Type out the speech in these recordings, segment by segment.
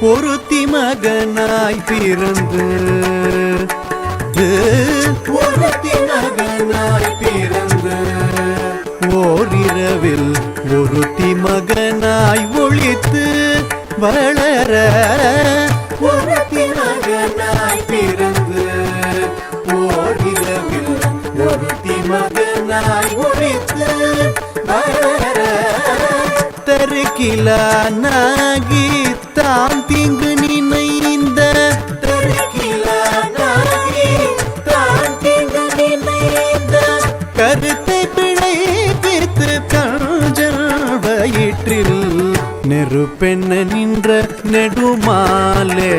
ஒருத்தி மகனாய் பிறந்து. ஒருத்தி மகனாய் பிறந்து. ஓரிரவில் ஒருத்தி மகனாய் ஒளித்து வளர. ஒருத்தி மகனாய் மகனாய் ஒளித்து வளர தருக்கிலானாகி தாம் தீங்கு நினைந்த தருக்கிலானாகி தாம் தீங்கு நினைந்த கருத்தை பிழைப்பித்து கஞ்சல் வயிற்றில் நெருப்பெண்ண நின்ற நெடுமாலே.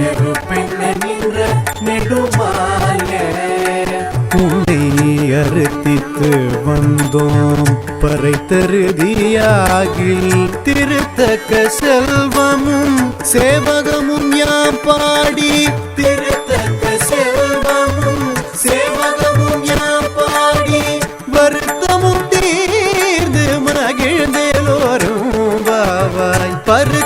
நெருப்பெண்ண நின்ற நெடுமாலே. உன்னை அறுத்தித்து வந்தோம். பறைத்தருதியாகில் திருத்தக்க செல்வமும் சேவகமும் யாம் பாடி. திருத்தக்க செல்வமும் சேவகமும் யாம் பாடி. வருத்தமும் தீர்ந்து மகிழ்ந்தேலோரும் பாவாய் பரு